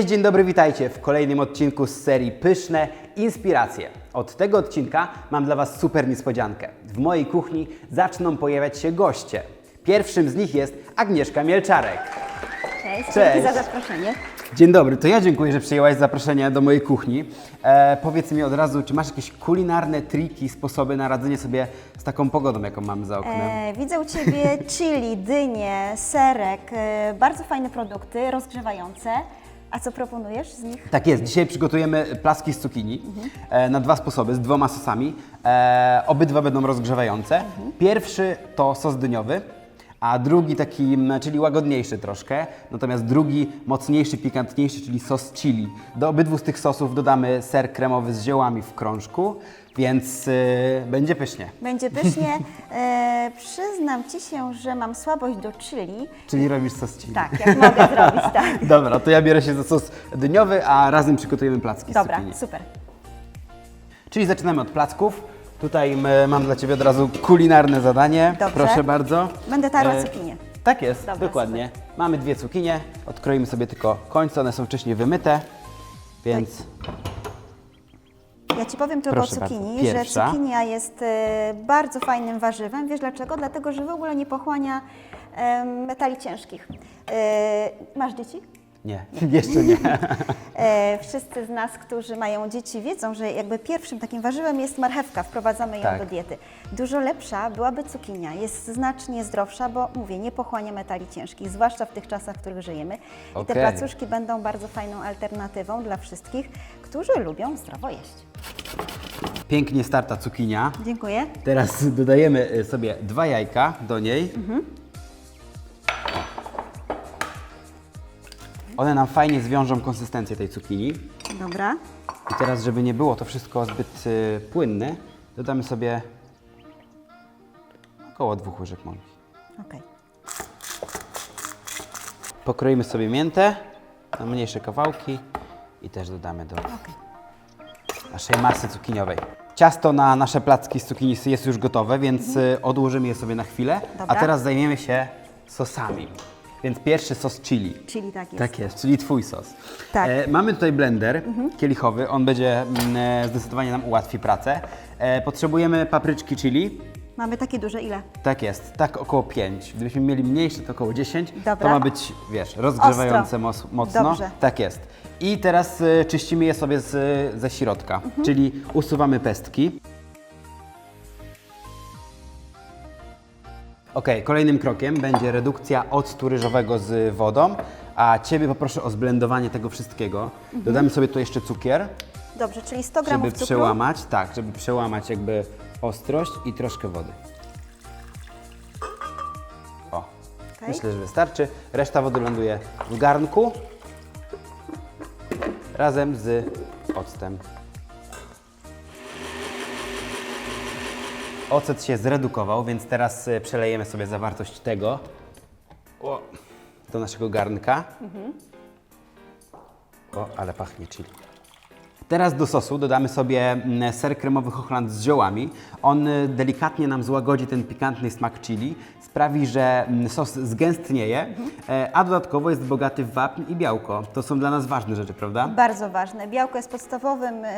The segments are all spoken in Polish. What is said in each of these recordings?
Cześć, dzień dobry, witajcie w kolejnym odcinku z serii Pyszne Inspiracje. Od tego odcinka mam dla Was super niespodziankę. W mojej kuchni zaczną pojawiać się goście. Pierwszym z nich jest Agnieszka Mielczarek. Cześć, dzięki za zaproszenie. Dzień dobry, to ja dziękuję, że przyjęłaś zaproszenie do mojej kuchni. E, powiedz mi od razu, czy masz jakieś kulinarne triki, sposoby na radzenie sobie z taką pogodą, jaką mamy za oknem? E, widzę u Ciebie chili, dynie, serek, e, bardzo fajne produkty, rozgrzewające. A co proponujesz z nich? Tak jest, dzisiaj przygotujemy placki z cukinii e, na dwa sposoby, z dwoma sosami. E, obydwa będą rozgrzewające. Pierwszy to sos dyniowy, a drugi taki, czyli łagodniejszy troszkę, natomiast drugi mocniejszy, pikantniejszy, czyli sos chili. Do obydwu z tych sosów dodamy ser kremowy z ziołami w krążku, więc e, będzie pysznie. Będzie pysznie. E, przyznam Ci się, że mam słabość do chili. Czyli robisz sos chili. Tak, jak mogę zrobić, tak. Dobra, to ja biorę się za sos dyniowy, a razem przygotujemy placki z Dobra, cukinii. super. Czyli zaczynamy od placków. Tutaj m, mam dla Ciebie od razu kulinarne zadanie. Dobrze. Proszę bardzo. Będę tarła E, cukinię. Tak jest, Dobra, dokładnie. Mamy dwie cukinie, odkroimy sobie tylko końce, one są wcześniej wymyte, więc Ja Ci powiem tylko Proszę o cukinii, że cukinia jest e, bardzo fajnym warzywem. Wiesz dlaczego? Dlatego, że w ogóle nie pochłania e, metali ciężkich. E, masz dzieci? Nie, jeszcze nie. E, wszyscy z nas, którzy mają dzieci, wiedzą, że jakby pierwszym takim warzywem jest marchewka, wprowadzamy ją Tak. do diety. Dużo lepsza byłaby cukinia, jest znacznie zdrowsza, bo mówię, nie pochłania metali ciężkich, zwłaszcza w tych czasach, w których żyjemy. I te placuszki będą bardzo fajną alternatywą dla wszystkich, którzy lubią zdrowo jeść. Pięknie starta cukinia. Dziękuję. Teraz dodajemy y, sobie dwa jajka do niej. One nam fajnie zwiążą konsystencję tej cukinii. Dobra. I teraz, żeby nie było to wszystko zbyt y, płynne, dodamy sobie około dwóch łyżek mąki. Okej. Pokroimy sobie miętę na mniejsze kawałki i też dodamy do naszej masy cukiniowej. Ciasto na nasze placki z cukinii jest już gotowe, więc y, odłożymy je sobie na chwilę. A Dobra. teraz zajmiemy się sosami. Więc pierwszy sos chili. Czyli tak jest. Tak jest, czyli Twój sos. Tak. E, mamy tutaj blender kielichowy, on będzie mm, e, zdecydowanie nam ułatwi pracę. E, potrzebujemy papryczki chili. Mamy takie duże ile? Tak jest, tak około 5. Gdybyśmy mieli mniejsze, to około 10. To Dobra. ma być, wiesz, rozgrzewające Ostro. mocno. Dobrze. Tak jest. I teraz y, czyścimy je sobie z, ze środka, Mhm. czyli usuwamy pestki. Ok, kolejnym krokiem będzie redukcja octu ryżowego z wodą, a Ciebie poproszę o zblendowanie tego wszystkiego. Dodamy sobie tu jeszcze cukier, Dobrze, czyli 100 żeby gramów cukru. przełamać, tak, żeby przełamać jakby ostrość i troszkę wody. O, Okej. myślę, że wystarczy. Reszta wody ląduje w garnku razem z octem. Ocet się zredukował, więc teraz y, przelejemy sobie zawartość tego o, do naszego garnka. O, ale pachnie chili. Teraz do sosu dodamy sobie mm, ser kremowy Hochland z ziołami. On y, delikatnie nam złagodzi ten pikantny smak chili, sprawi, że mm, sos zgęstnieje, e, a dodatkowo jest bogaty w wapń i białko. To są dla nas ważne rzeczy, prawda? Bardzo ważne. Białko jest podstawowym e,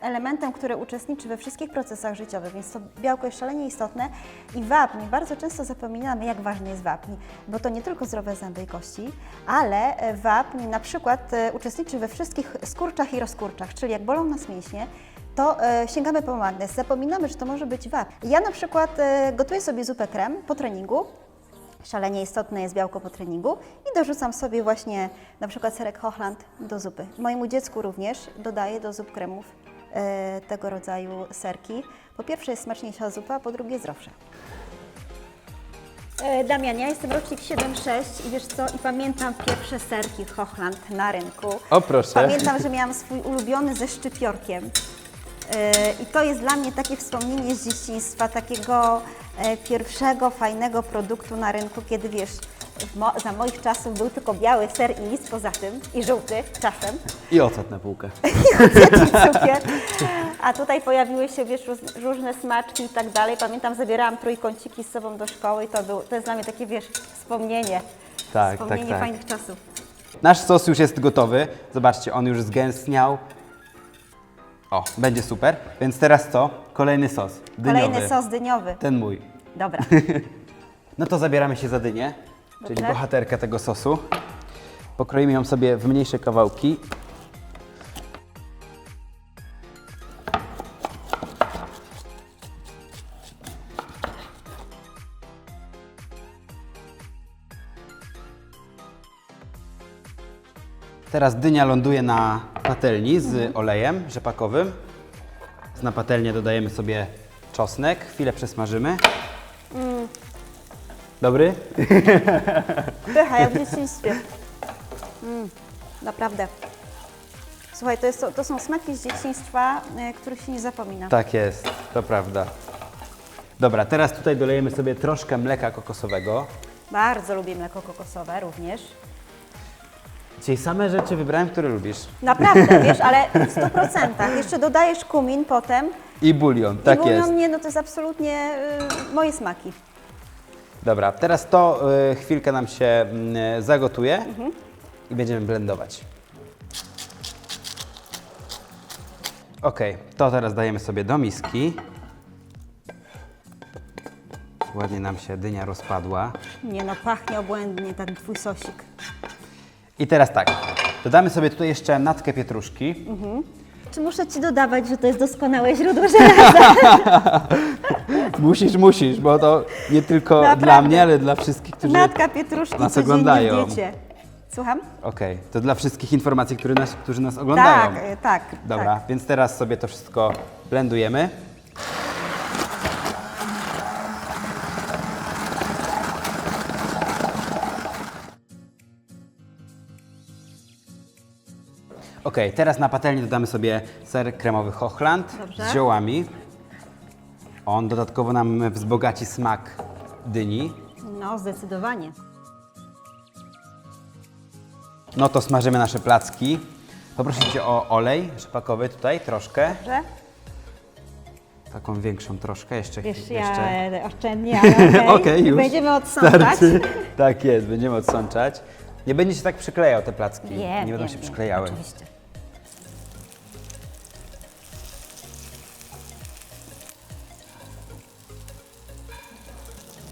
elementem, który uczestniczy we wszystkich procesach życiowych, więc to białko jest szalenie istotne. I wapń, bardzo często zapominamy, jak ważny jest wapń, bo to nie tylko zdrowe zęby i kości, ale e, wapń na przykład uczestniczy we wszystkich skurczach i rozkurczach, czyli jak bolą nas mięśnie, to e, sięgamy po magnes. Zapominamy, że to może być wapń. Ja na przykład e, gotuję sobie zupę krem po treningu, Szalenie istotne jest białko po treningu i dorzucam sobie właśnie na przykład serek Hochland do zupy. Mojemu dziecku również dodaję do zup kremów e, tego rodzaju serki. Po pierwsze jest smaczniejsza zupa, po drugie zdrowsza. E, Damian, ja jestem rocznik 7-6 i wiesz co, i pamiętam pierwsze serki Hochland na rynku. O, proszę. Pamiętam, że miałam swój ulubiony ze szczypiorkiem. E, I to jest dla mnie takie wspomnienie z dzieciństwa, takiego e, pierwszego fajnego produktu na rynku, kiedy wiesz, mo- za moich czasów był tylko biały ser i nic poza tym, i żółty czasem, I ocet na półkę. i cukier. A tutaj pojawiły się wiesz, różne smaczki i tak dalej. Pamiętam, zabierałam trójkąciki z sobą do szkoły i to, był, to jest dla mnie takie, wiesz, wspomnienie. Tak, wspomnienie tak, tak. fajnych czasów. Nasz sos już jest gotowy. Zobaczcie, on już zgęstniał. O, będzie super. Więc teraz co? Kolejny sos. Dyniowy. Kolejny sos dyniowy. Ten mój. Dobra. No to zabieramy się za dynię, czyli Dobrze. bohaterkę tego sosu. Pokroimy ją sobie w mniejsze kawałki. Teraz dynia ląduje na patelni z olejem rzepakowym. Na patelnię dodajemy sobie czosnek, chwilę przesmażymy. Dobry? Pycha, jak w dzieciństwie. Mm, naprawdę. Słuchaj, to, jest, to są smaki z dzieciństwa, y, których się nie zapomina. Tak jest, to prawda. Dobra, teraz tutaj dolejemy sobie troszkę mleka kokosowego. Bardzo lubię mleko kokosowe również. Dzisiaj same rzeczy wybrałem, które lubisz. Naprawdę, wiesz, ale w 100%. Jeszcze dodajesz kumin potem. I bulion, tak I mówią jest. mnie, no to jest absolutnie y, moje smaki. Dobra, teraz to y, chwilkę nam się mm, zagotuje i będziemy blendować. Ok, to teraz dajemy sobie do miski. Ładnie nam się dynia rozpadła. Nie no, pachnie obłędnie ten twój sosik. I teraz tak, dodamy sobie tutaj jeszcze natkę pietruszki. Czy muszę Ci dodawać, że to jest doskonałe źródło żelaza? Musisz, musisz, bo to nie tylko Naprawdę. dla mnie, ale dla wszystkich, którzy... Natka pietruszki nas oglądają. Słucham? Okej, to dla wszystkich informacji, które nas, którzy nas oglądają. Tak, y, tak. Dobra, Tak. więc teraz sobie to wszystko blendujemy. Ok, teraz na patelni dodamy sobie ser kremowy Hochland Dobrze. z ziołami. On dodatkowo nam wzbogaci smak dyni. No, zdecydowanie. No to smażymy nasze placki. Poproszę Cię o olej rzepakowy tutaj troszkę. Dobrze? Taką większą troszkę, jeszcze. Wiesz, jeszcze. ja oszczędnie, ale okej. Okej, już. Będziemy odsączać. Starczy. Tak jest, będziemy odsączać. Nie będzie się tak przyklejał te placki. Nie, nie będą się przyklejały. Oczywiście.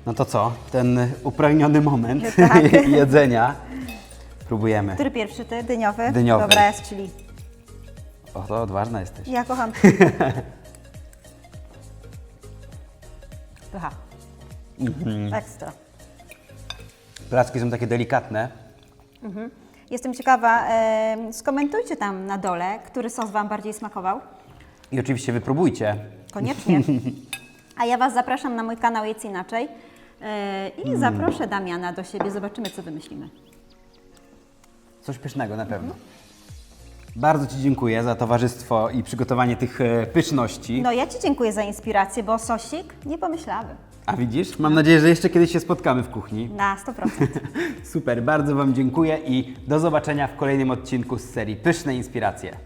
No to co? Ten upragniony moment Tak. jedzenia. Próbujemy. Który pierwszy ty? Dyniowy? Dyniowy. Dobra, jest, czyli O, to odważna jesteś. ja kocham. Pycha. Mhm. Ekstra. Placki są takie delikatne. Jestem ciekawa, em, skomentujcie tam na dole, który sos Wam bardziej smakował. I oczywiście wypróbujcie. Koniecznie. A ja Was zapraszam na mój kanał Jedz Inaczej e, i Mm. zaproszę Damiana do siebie. Zobaczymy, co wymyślimy. Coś pysznego na pewno. Bardzo Ci dziękuję za towarzystwo i przygotowanie tych e, pyszności. No ja Ci dziękuję za inspirację, bo sosik nie pomyślały. A widzisz? Mam nadzieję, że jeszcze kiedyś się spotkamy w kuchni. Na 100%. Super, bardzo Wam dziękuję i do zobaczenia w kolejnym odcinku z serii Pyszne Inspiracje.